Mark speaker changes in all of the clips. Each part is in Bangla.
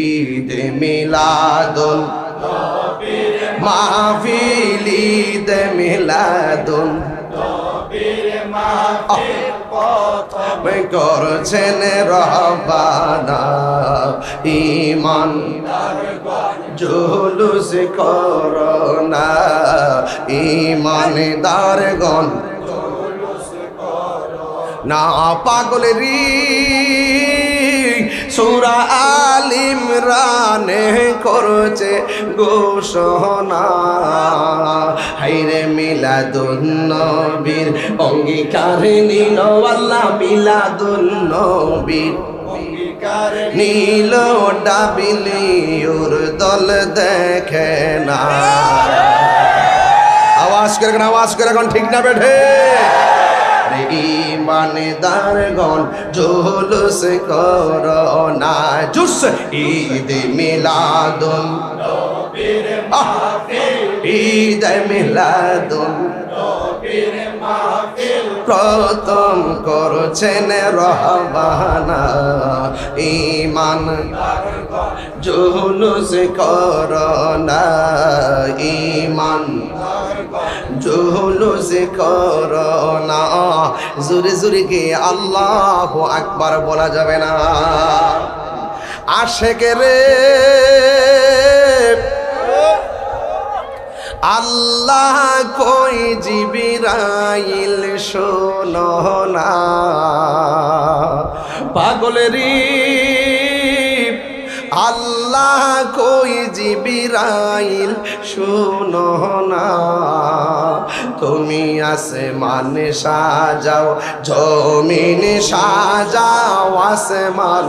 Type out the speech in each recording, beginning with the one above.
Speaker 1: ঈদ মিলাদুন মাহফিল ঈদ মিলাদুন করছেন রহবানা ইমান জুলুস করোনা ইমানদার গণ না পাগলেরি সুরা আলিম রানে করছে ঘোষণা। হাইরে মিলাদুন নবীর অঙ্গীকার নিল আল্লাহ মিলাদুন নবীর নীল ডাবিলি দল দেখে না। আওয়াজ করে আওয়াজ করে এখন ঠিক না বেঠে? রে ইমানদার গণ জুলুস কর না। জুস ঈদ মিলাদুন। আহ, ঈদ মিলাদুন। প্রথম করছেন রহবানা ইমান জুলুস করোনা ইমান জুলুস করোনা জুরে জুরে কে আল্লাহ আকবার বলা যাবে না। আশেকে রে, আল্লাহ কই জিবিরাইল শোনো না। পাগলেরি আল্লাহ কই জিবিরাইল? শুনো না তুমি আসে মানে সাজাও জমিন সাজাও আসে মান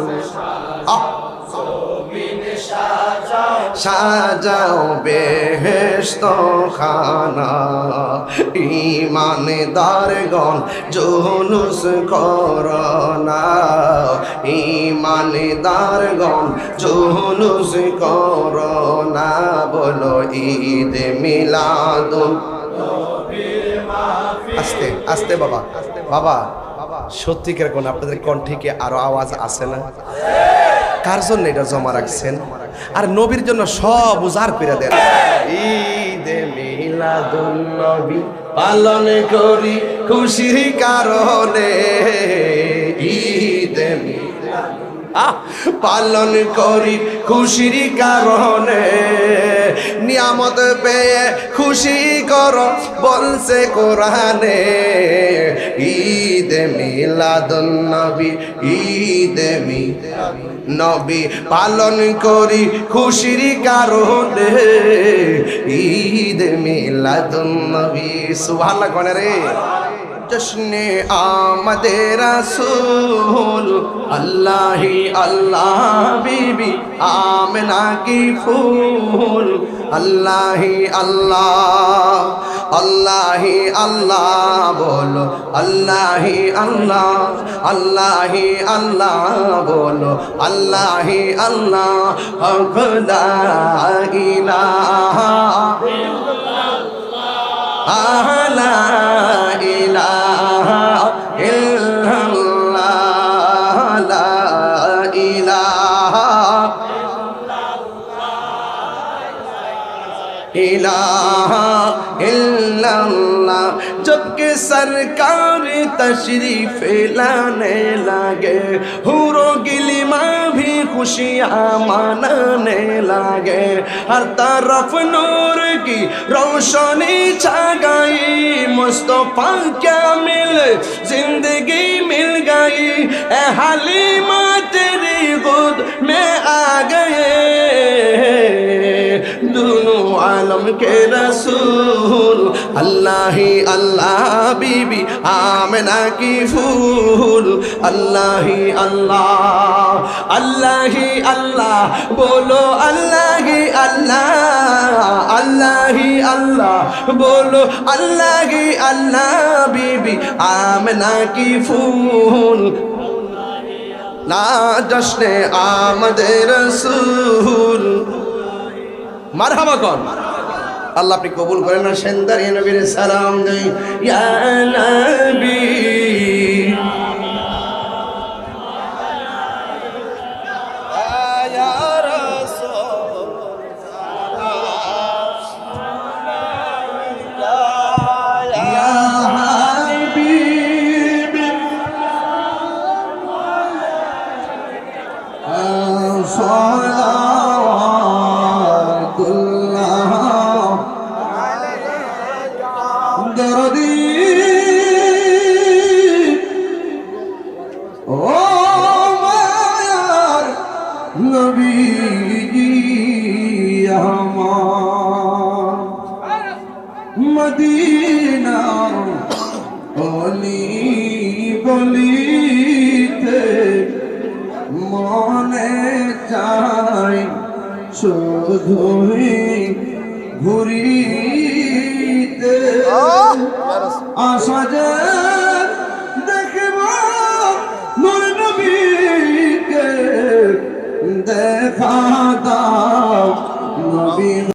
Speaker 1: সাজাও বেহেস্ত খানা ইমানদার গণ জুলুস করনা ইমানদার গণ জুলুস করনা বলো ঈদ মিলাদুন আস্তে আস্তে বাবা বাবা। সত্যিকার কোন আপনাদের কণ্ঠে কি আরও আওয়াজ আছে না? কার জন্য এটা জমা রাখছেন? আর নবীর জন্য সব উজাড় করে দেন। পালন করি খুশির কারণে। পালন করি খুশির কারণে। নিয়ামত পেয়ে খুশি কর, বলছে কোরআনে। ঈদ মিলাদুন নবী, ঈদ নবী, পালন করি খুশির কারণে। ঈদ মিলাদুন নবী, সুবহানাল্লাহ কোনে রে। জশ্নে আমাদের রাসূল, আল্লাহি আল্লাহ বিবি আমেনা কি ফুল, আল্লাহি আল্লাহ আল্লাহি আল্লাহ বলো, আল্লাহি আল্লাহ আল্লাহি আল্লাহ বলো, আল্লাহি আল্লাহ লা ইলাহা আহ इलाहा इल्लल्लाह जबकि सरकार तशरीफ लाने लगे हुरो गिलिमा भी खुशियाँ मनाने लगे हर तरफ नूर की रोशनी छा गई मुस्तफा क्या मिल जिंदगी मिल गई ए हलीमा কে রসুল, আল্লাহি আল্লাহ, বিবি আমেনা কি ফুল? আল্লাহি আল্লাহ আল্লাহি আল্লাহ, বলো আল্লাহি আল্লাহ আল্লাহি আল্লাহ, বলো আল্লাহি আল্লাহ, বিবি আমেনা কি ফুল? না জশ্নে আমাদের রসুল। মারহাবা কর। আল্লাহ আপনি কবুল করেন না। সেন্দারি নবীর সালাম দেই। ইয়া নবী।
Speaker 2: নবী মদিনা অলি বলিতে মনে চাই শুধুই ঘুরিতে আশা যে